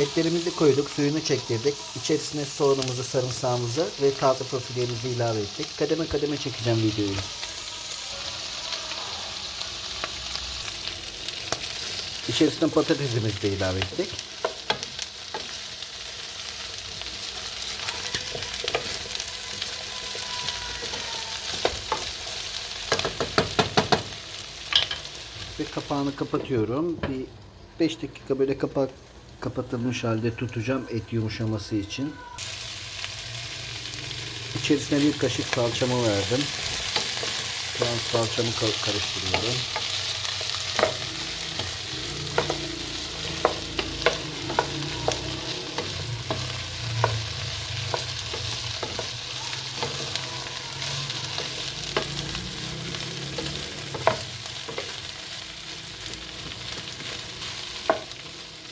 Etlerimizi koyduk, suyunu çektirdik. İçerisine soğanımızı, sarımsağımızı ve taze fasulyemizi ilave ettik. Kademe kademe çekeceğim videoyu. İçerisine patatesimizi de ilave ettik. Ve kapağını kapatıyorum. Bir 5 dakika böyle kapak kapatılmış halde tutacağım et yumuşaması için. İçerisine bir kaşık salçamı verdim. Şu an salçamı ka- karıştırıyorum.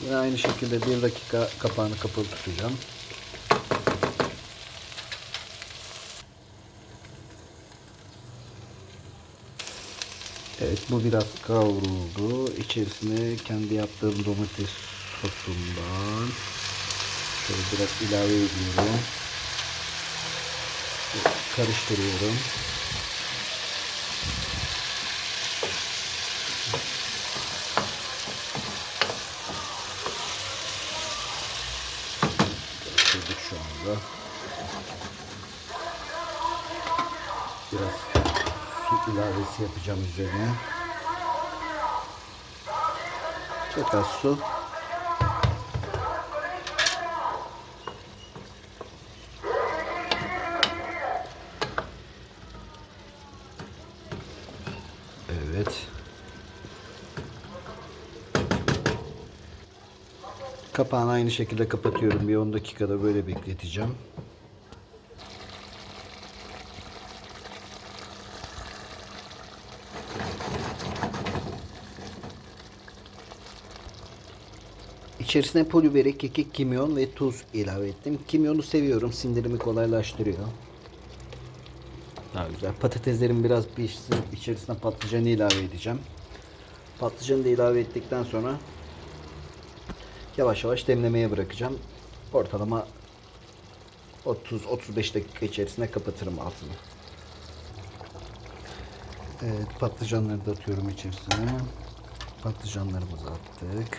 Yine aynı şekilde bir dakika kapağını kapalı tutacağım. Evet bu biraz kavruldu. İçerisine kendi yaptığım domates sosundan şöyle biraz ilave ediyorum. Karıştırıyorum. Şu anda. Biraz süt ilavesi yapacağım üzerine. Çok az su. Evet. Kapağını aynı şekilde kapatıyorum. Bir 10 dakikada böyle bekleteceğim. İçerisine pul kekik, kimyon ve tuz ilave ettim. Kimyonu seviyorum. Sindirimi kolaylaştırıyor. Daha güzel. Patateslerim biraz pişsin. İçerisine patlıcanı ilave edeceğim. Patlıcanı da ilave ettikten sonra yavaş yavaş demlemeye bırakacağım. Ortalama 30-35 dakika içerisinde kapatırım altını. Evet patlıcanları da atıyorum içerisine. Patlıcanlarımızı attık.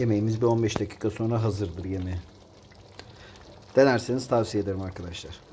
Yemeğimiz bir 15 dakika sonra hazırdır yemeğe. Denerseniz tavsiye ederim arkadaşlar.